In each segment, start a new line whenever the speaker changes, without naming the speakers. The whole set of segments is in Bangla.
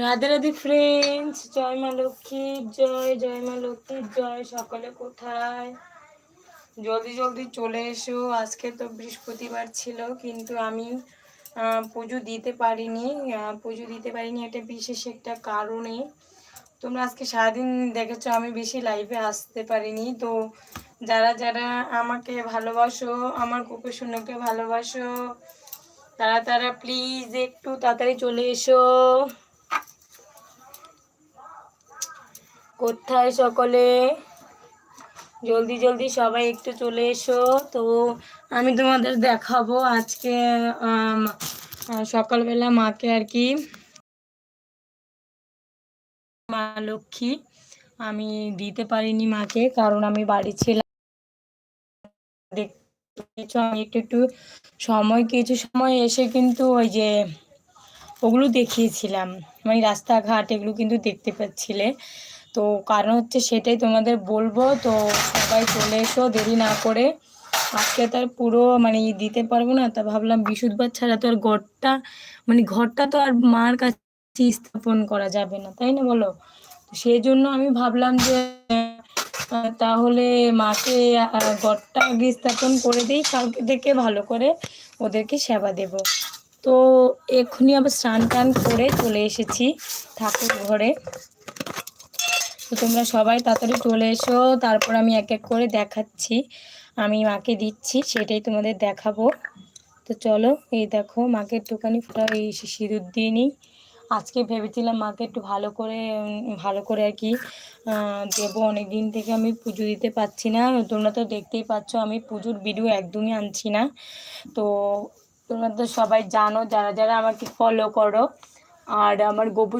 রাধে রাধে ফ্রেন্ডস জয় মা লক্ষ্মী জয় জয় মা লক্ষ্মী জয় সকলে কোথায় জলদি জলদি চলে এসো আজকে তো বৃহস্পতিবার ছিল কিন্তু আমি পুজো দিতে পারিনি পুজো দিতে পারিনি এটা বিশেষ একটা কারণে তোমরা আজকে সারাদিন দেখেছো আমি বেশি লাইভে আসতে পারিনি তো যারা যারা আমাকে ভালোবাসো আমার কুকুর শূন্যকে ভালোবাসো তারা তারা প্লিজ একটু তাড়াতাড়ি চলে এসো কোথায় সকলে জলদি জলদি সবাই একটু চলে এসো তো আমি তোমাদের দেখাবো আজকে সকালবেলা মাকে আর কি মা লক্ষ্মী আমি দিতে পারিনি মাকে কারণ আমি বাড়ি ছিলাম কিছু আমি একটু একটু সময় কিছু সময় এসে কিন্তু ওই যে ওগুলো দেখিয়েছিলাম মানে রাস্তাঘাট এগুলো কিন্তু দেখতে পাচ্ছিলে তো কারণ হচ্ছে সেটাই তোমাদের বলবো তো সবাই চলে এসো দেরি না করে আজকে তার পুরো মানে দিতে পারবো না তা ভাবলাম বিশুদ্ধবার ছাড়া তো আর ঘরটা মানে ঘরটা তো আর মার কাছে স্থাপন করা যাবে না তাই না বলো সেই জন্য আমি ভাবলাম যে তাহলে মাকে ঘরটা আগে স্থাপন করে দিই কালকে থেকে ভালো করে ওদেরকে সেবা দেব তো এক্ষুনি আবার স্নান টান করে চলে এসেছি ঠাকুর ঘরে তো তোমরা সবাই তাড়াতাড়ি চলে এসো তারপর আমি এক এক করে দেখাচ্ছি আমি মাকে দিচ্ছি সেটাই তোমাদের দেখাবো তো চলো এই দেখো মাকে একটুখানি ফোটা এই সিঁদুর দিয়ে আজকে ভেবেছিলাম মাকে একটু ভালো করে ভালো করে আর কি দেবো অনেক দিন থেকে আমি পুজো দিতে পারছি না তোমরা তো দেখতেই পাচ্ছ আমি পুজোর ভিডিও একদমই আনছি না তো তোমরা তো সবাই জানো যারা যারা আমাকে ফলো করো আর আমার গোপু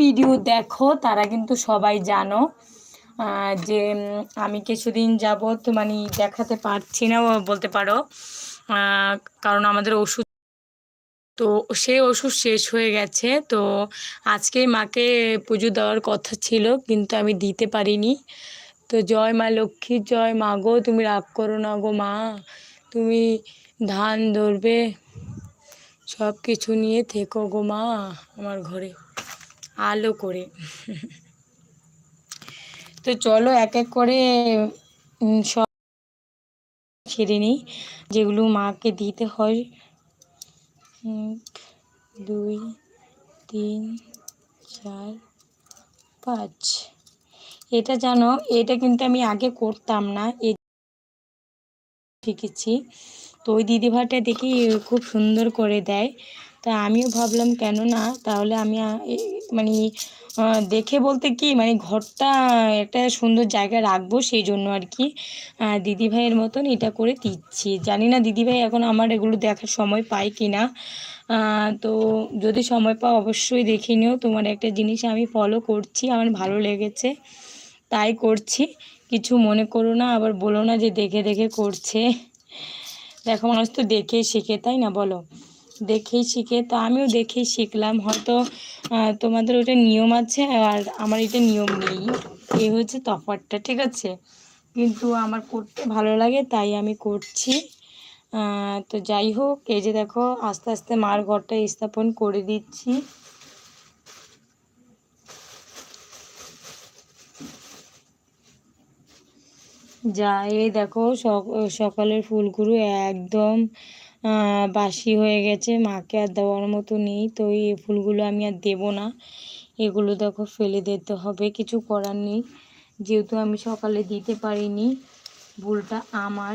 ভিডিও দেখো তারা কিন্তু সবাই জানো যে আমি কিছুদিন যাবৎ মানে দেখাতে পারছি না বলতে পারো কারণ আমাদের ওষুধ তো সেই ওষুধ শেষ হয়ে গেছে তো আজকে মাকে পুজো দেওয়ার কথা ছিল কিন্তু আমি দিতে পারিনি তো জয় মা লক্ষ্মী জয় মা গো তুমি রাগ করো না গো মা তুমি ধান ধরবে সব কিছু নিয়ে থেকো গো মা আমার ঘরে আলো করে তো চলো এক এক করে সব ছেড়ে নিই যেগুলো মাকে দিতে হয় এক দুই তিন চার পাঁচ এটা জানো এটা কিন্তু আমি আগে করতাম না এ শিখেছি তো ওই দিদিভাটা দেখি খুব সুন্দর করে দেয় তা আমিও ভাবলাম কেন না তাহলে আমি মানে দেখে বলতে কি মানে ঘরটা একটা সুন্দর জায়গা রাখবো সেই জন্য আর কি দিদিভাইয়ের মতন এটা করে দিচ্ছি জানি না দিদিভাই এখন আমার এগুলো দেখার সময় পায় কি না তো যদি সময় পাও অবশ্যই দেখে নিও তোমার একটা জিনিস আমি ফলো করছি আমার ভালো লেগেছে তাই করছি কিছু মনে করো না আবার বলো না যে দেখে দেখে করছে দেখো মানুষ তো দেখে শিখে তাই না বলো দেখেই শিখে তো আমিও দেখেই শিখলাম হয়তো তোমাদের ওটা নিয়ম আছে আর আমার এটা নিয়ম নেই এই হচ্ছে তফাতটা ঠিক আছে কিন্তু আমার করতে ভালো লাগে তাই আমি করছি তো যাই হোক এই যে দেখো আস্তে আস্তে মার ঘরটা স্থাপন করে দিচ্ছি যা এই দেখো সকালের ফুলগুলো একদম বাসি হয়ে গেছে মাকে আর দেওয়ার মতো নেই তো এই ফুলগুলো আমি আর দেবো না এগুলো দেখো ফেলে দিতে হবে কিছু করার নেই যেহেতু আমি সকালে দিতে পারিনি ভুলটা আমার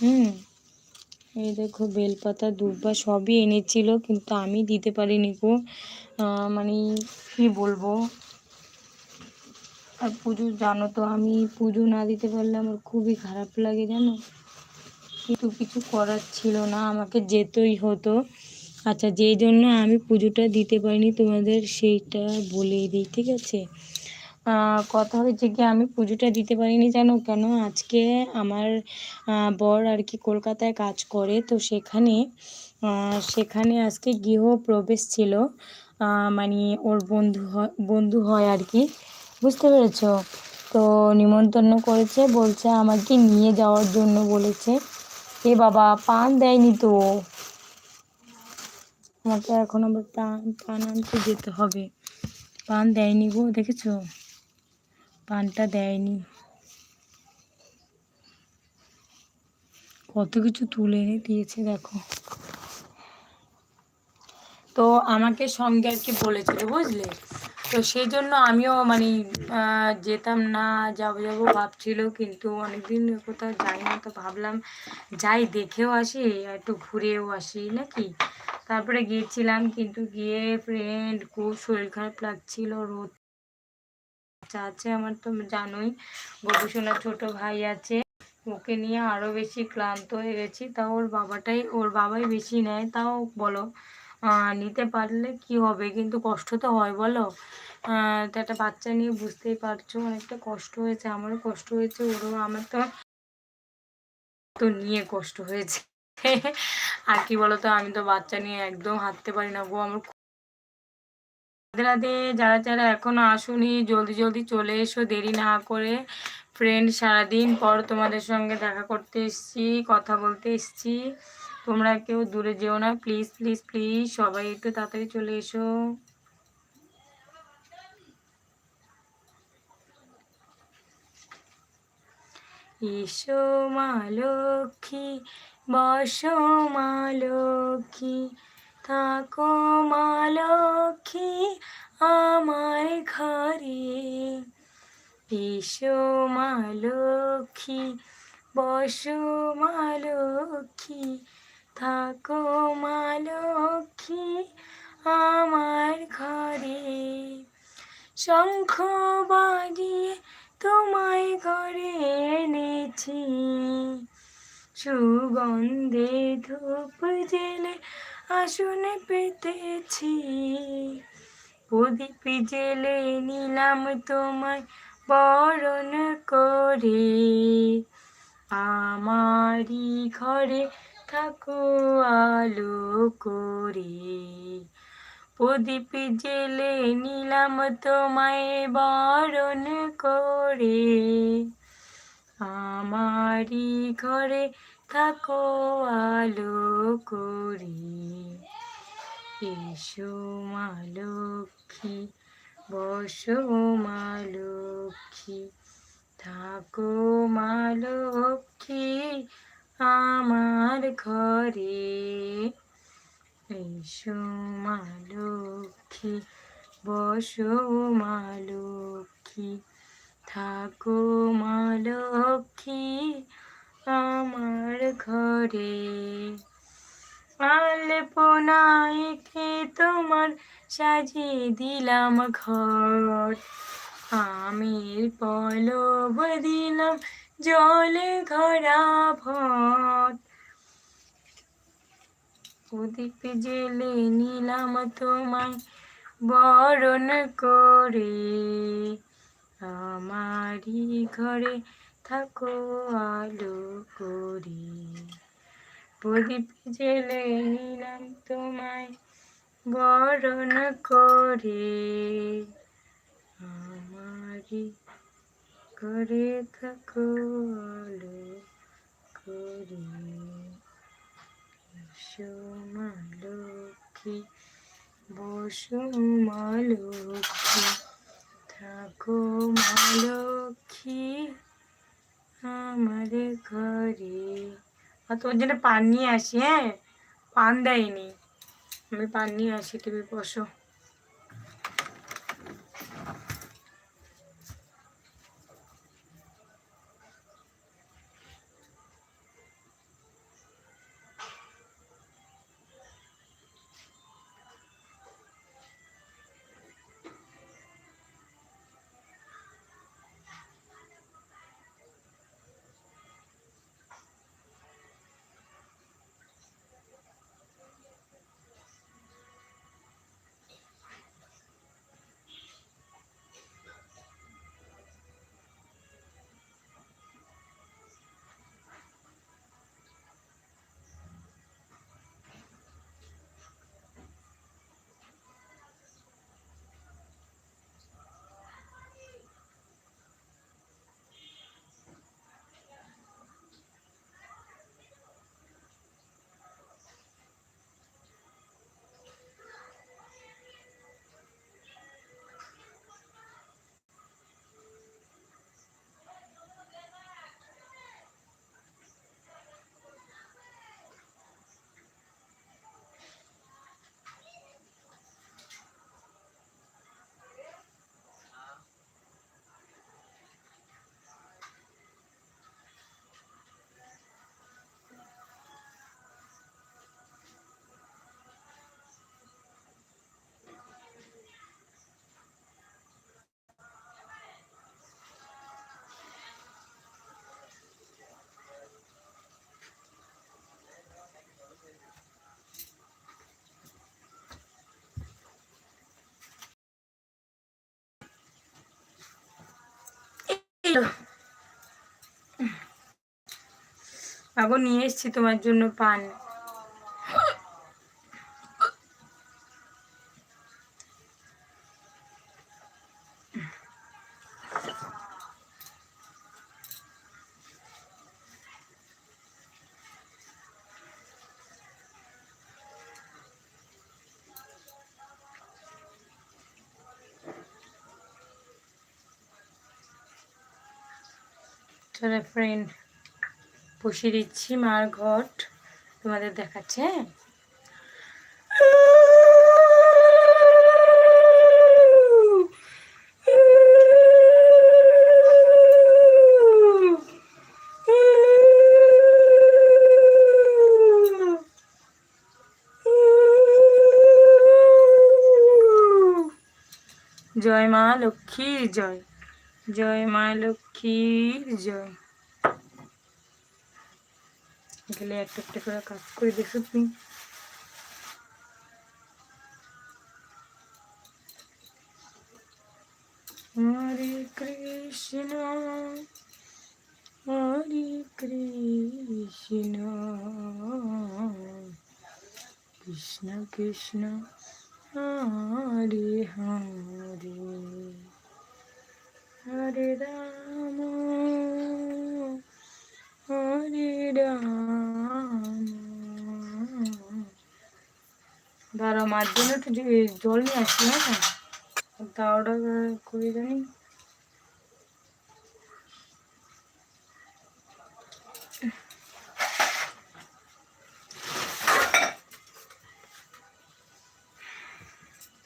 হুম এই দেখো বেলপাতা দুর্বা সবই এনেছিল কিন্তু আমি দিতে পারিনি গো মানে কি বলবো আর পুজো জানো তো আমি পুজো না দিতে পারলে আমার খুবই খারাপ লাগে জানো কিন্তু কিছু করার ছিল না আমাকে যেতেই হতো আচ্ছা যেই জন্য আমি পুজোটা দিতে পারিনি তোমাদের সেইটা বলে দিই ঠিক আছে কথা হয়েছে কি আমি পুজোটা দিতে পারিনি জানো কেন আজকে আমার বর আর কি কলকাতায় কাজ করে তো সেখানে সেখানে আজকে গৃহপ্রবেশ ছিল মানে ওর বন্ধু হয় বন্ধু হয় আর কি বুঝতে পেরেছ তো নিমন্ত্রণ করেছে বলছে আমাকে নিয়ে যাওয়ার জন্য বলেছে এ বাবা পান দেয়নি তো আমাকে এখন আবার পান পান আনতে যেতে হবে পান দেয়নি গো দেখেছো পানটা দেয়নি কত কিছু তুলে এনে দিয়েছে দেখো তো আমাকে সঙ্গে আর কি বলেছিল বুঝলে তো সেই জন্য আমিও মানে যেতাম না যাবো যাবো ভাবছিল কিন্তু অনেকদিন কোথাও যাই না তো ভাবলাম যাই দেখেও আসি একটু ঘুরেও আসি নাকি তারপরে গিয়েছিলাম কিন্তু গিয়ে ফ্রেন্ড খুব শরীর খারাপ লাগছিল রোদ আছে আমার তো জানোই গবেষণা ছোট ভাই আছে ওকে নিয়ে আরও বেশি ক্লান্ত হয়ে গেছি তাও ওর বাবাটাই ওর বাবাই বেশি নেয় তাও বলো নিতে পারলে কি হবে কিন্তু কষ্ট তো হয় বলো তো একটা বাচ্চা নিয়ে বুঝতেই পারছো অনেকটা কষ্ট হয়েছে আমারও কষ্ট হয়েছে ওরও আমার তো তো নিয়ে কষ্ট হয়েছে আর কি বলো তো আমি তো বাচ্চা নিয়ে একদম হাঁটতে পারি না গো আমার রাধে যারা যারা এখনো আসুনি জলদি জলদি চলে এসো দেরি না করে ফ্রেন্ড সারাদিন পর তোমাদের সঙ্গে দেখা করতে এসছি কথা বলতে এসছি তোমরা কেউ দূরে যেও না প্লিজ প্লিজ প্লিজ সবাই একটু তাড়াতাড়ি চলে এসো এসো মা লক্ষ্মী বসো মা লক্ষ্মী থাকো মা লক্ষ্মী আমার ঘরে এসো মা লক্ষ্মী বসো মা লক্ষ্মী থাকো মা লক্ষ্মী আমার ঘরে শঙ্খ বাজিয়ে তোমায় ঘরে এনেছি সুগন্ধে ধূপ জেলে আসনে পেতেছি প্রদীপ জেলে নিলাম তোমায় বরণ করে আমারি ঘরে থাকো আলো করি প্রদীপ জেলে নিলাম তোমায় বরণ করে আমারি ঘরে থাকো আলো করি এসো মা লক্ষ্মী বসো মা লক্ষ্মী থাকো মা লক্ষ্মী আমার ঘরে এসো মা লক্ষ্মী বসো মা লক্ষ্মী থাকো মা লক্ষ্মী আমার ঘরে আলপনায় তোমার সাজিয়ে দিলাম ঘর আমের পলব দিলাম জলে ঘরা ভট প্রদীপ জেলে নিলাম তোমায় বরণ করে আমারি ঘরে থাকো আলো করে প্রদীপ জেলে নিলাম তোমায় বরণ করে আমারি ঘরে থাকো আলো করে ঈশ্বর লক্ষ্মী বসো মা লক্ষ্মী থাকো মা লক্ষ্মী আমার ঘরে আর তোমার জন্য পান নিয়ে আসি হ্যাঁ পান দেয়নি আমি পান নিয়ে আসি তুমি বসো এসো আচ্ছা। আগো নিয়ে এসছি তোমার জন্য পান চলো ফ্রেন্ড বসিয়ে দিচ্ছি মার ঘট তোমাদের দেখাচ্ছে হ্যাঁ জয় মা লক্ষ্মী জয় জয় মা লক্ষ্মী জয় গেলে একটা একটা করে কাজ করে দেখো তুমি হরে কৃষ্ণ হরে কৃষ্ণ কৃষ্ণ কৃষ্ণ হরে হরে হরে রাম হরে রাম ধরো মার জন্য একটু জল নিয়ে আসছি হ্যাঁ দাওটা করে জানি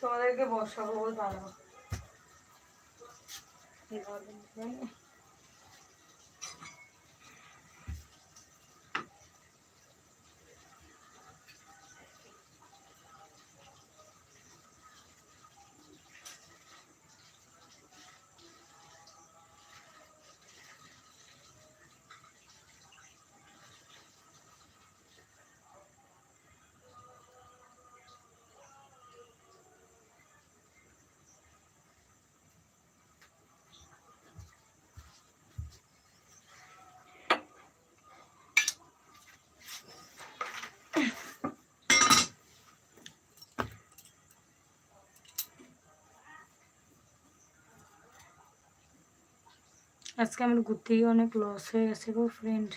তোমাদেরকে বসাবো বলতে পারবো Thank you. আজকে আমার ঘুরতে গিয়ে অনেক লস হয়ে গেছে গো ফ্রেন্ড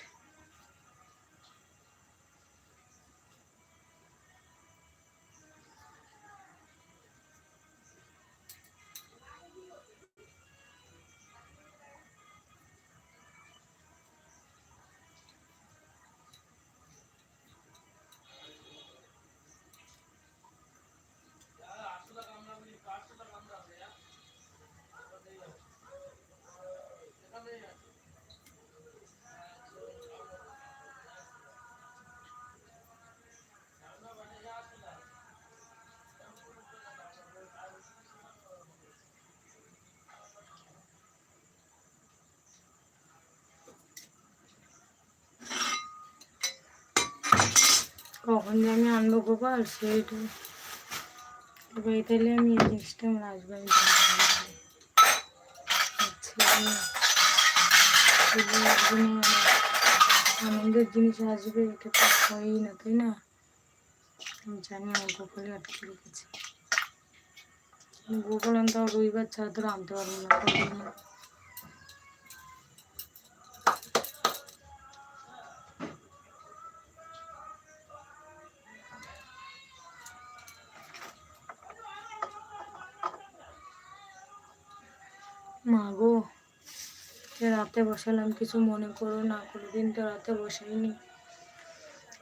কখন যে আমি আনবো গোপাল সেইটু এবার তাহলে আমি নেক্সট টাইম আসবো আমি আনন্দের জিনিস আসবে এটা তো হয়ই না তাই না আমি জানি আমার গোপালে আটকে রেখেছি গোপাল আনতে রবিবার ছাড়া তো আনতে পারবো না মাগো রাতে বসালাম কিছু মনে করো না কোনোদিন তো রাতে বসাইনি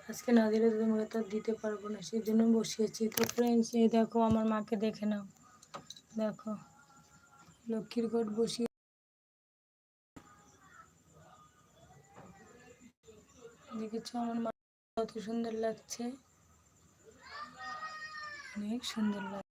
আজকে না দিলে তো তোমাকে তো দিতে পারবো না সেই জন্য বসিয়েছি তো ফ্রেন্ডস এই দেখো আমার মাকে দেখে নাও দেখো লক্ষ্মীর ঘট বসিয়ে দেখেছো আমার মা কত সুন্দর লাগছে অনেক সুন্দর লাগছে